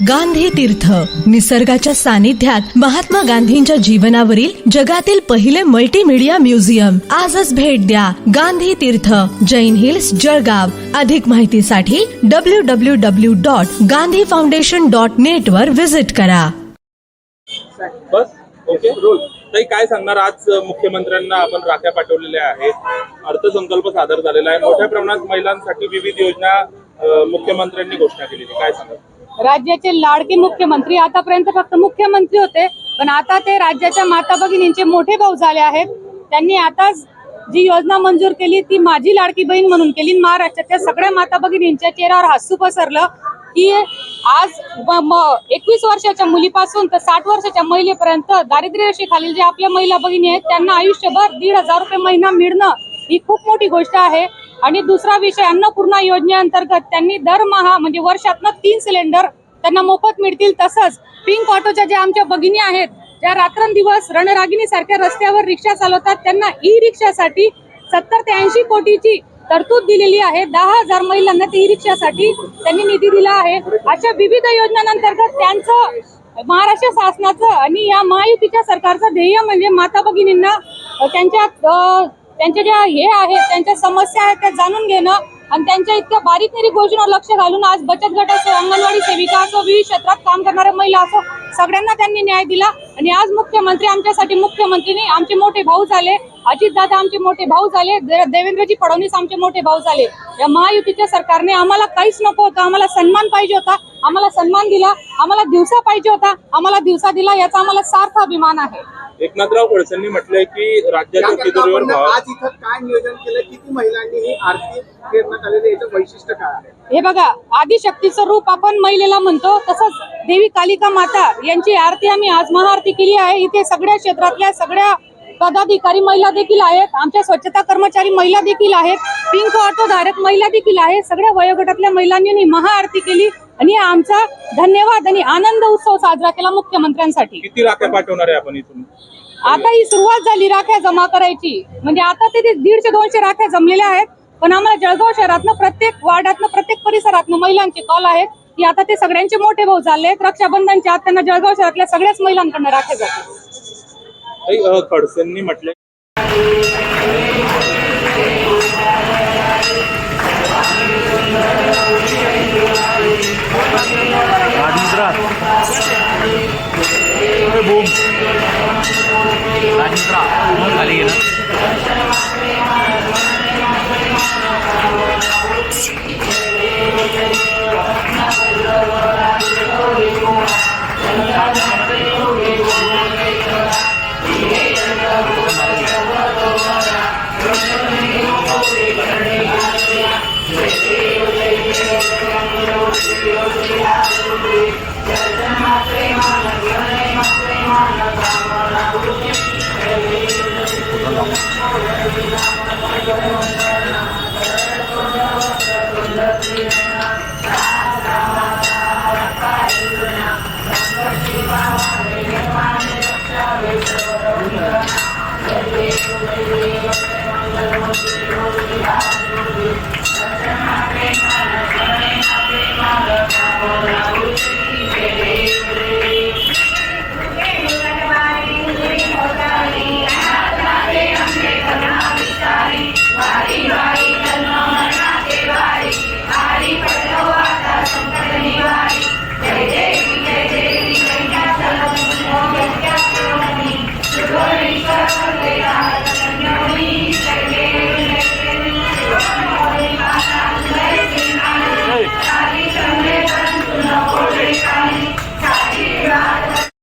गांधी तीर्थ. निसर्गाच्या सानिध्यात महात्मा गांधींच्या जीवनावरील जगातील पहिले मल्टीमीडिया म्युझियम आजच भेट द्या गांधी तीर्थ. जैन हिल्स जळगाव. अधिक माहितीसाठी W W W dot Gandhi foundation dot net वर व्हिजिट करा. बस ओके. ताई काय सांगणार? आज मुख्यमंत्र्यांना आपण राख्या पाठवलेल्या आहेत. अर्थसंकल्प सादर झालेला आहे. मोठ्या प्रमाणात महिलांसाठी विविध योजना मुख्यमंत्र्यांनी घोषणा केलेली काय सांगणार राज्याचे लाडके मुख्यमंत्री आतापर्यंत फक्त मुख्यमंत्री होते पण आता ते राज्याच्या माता भगिनींचे मोठे भाऊ झाले आहेत. त्यांनी आताच जी योजना मंजूर केली ती माझी लाडकी बहीण म्हणून केली. महाराष्ट्राच्या सगळ्या माता भगिनींच्या चेहऱ्यावर हसू पसरलं की आज एकवीस वर्षाच्या मुलीपासून तर साठ वर्षाच्या महिलेपर्यंत दारिद्र्य रेषेखालील जे आपल्या महिला भगिनी आहेत त्यांना आयुष्यभर दीड हजार रुपये महिना मिळणं ही खूप मोठी गोष्ट आहे. आणि दुसरा विषय अन्नपूर्णा योजनेअंतर्गत त्यांनी दरमहा म्हणजे वर्षातनं तीन सिलेंडर त्यांना मोफत मिळतील तसंच पिंक ऑटोच्या ज्या आमच्या भगिनी आहेत ज्या रात्रंदिवस रणरागिणी सारख्या रस्त्यावर रिक्षा चालवतात त्यांना ई रिक्षासाठी सत्तर ते ऐंशी कोटीची तरतूद दिलेली आहे. दहा हजार महिलांना ते ई रिक्षासाठी त्यांनी निधी दिला आहे. अशा विविध योजनांअंतर्गत त्यांचं महाराष्ट्र शासनाचं आणि या महायुतीच्या सरकारचं ध्येय म्हणजे माता भगिनींना त्यांच्या त्यांच्या ज्या हे आहेत त्यांच्या समस्या आहेत त्या जाणून घेणं आणि त्यांच्या इतक्या बारीक निरीक गोष्टींवर लक्ष घालून आज बचत गट असो अंगणवाडी सेविका असो विविध क्षेत्रात काम करणाऱ्या महिला असो सगळ्यांना त्यांनी न्याय दिला. आणि आज मुख्यमंत्री आमच्यासाठी मुख्यमंत्रीने आमचे मोठे भाऊ झाले अजितदादा आमचे मोठे भाऊ झाले दे- देवेंद्रजी फडणवीस आमचे मोठे भाऊ झाले. या महायुतीच्या सरकारने आम्हाला काहीच नको होतं आम्हाला सन्मान पाहिजे होता आम्हाला सन्मान दिला आम्हाला दिवसा पाहिजे होता आम्हाला दिवसा दिला याचा आम्हाला सार्थ अभिमान आहे. एकनाथराव खडसेंनी म्हटलंय की राज्याच्या तिजोरीवर आज इथं काय नियोजन केलं? किती महिलांनी ही आरती करण्यात आलेली? याचं वैशिष्ट्य काय आहे? हे बघा आदिशक्तीचं रूप आपण महिलेला म्हणतो तसंच देवी कालिका माता यांची आरती आम्ही आज महाआरती केली आहे. इथे सगळ्या क्षेत्रातल्या सगळ्या पदाधिकारी महिला देखील आहेत आमच्या स्वच्छता कर्मचारी महिला देखील आहेत पिंक ऑटो धारक महिला देखील आहेत सगळ्या वयोगटातल्या महिलांनी महाआरती केली. आणि आमचा धन्यवाद आणि आनंद उत्सव साजरा केला मुख्यमंत्र्यांसाठी. किती राख्या पाठवणार आहे आपण इथून? आता ही सुरुवात झाली राख्या जमा करायची. म्हणजे आता ते दीडशे दोनशे राख्या जमलेल्या आहेत पण आम्हाला जळगाव शहरातनं प्रत्येक वार्डातनं प्रत्येक परिसरातनं महिलांचे कॉल आहेत. की आता ते सगळ्यांचे मोठे भाऊ झाले आहेत रक्षाबंधनच्या आत त्यांना जळगाव शहरातल्या सगळ्याच महिलांकडनं राख्या जातात खडसेंनी म्हटलंय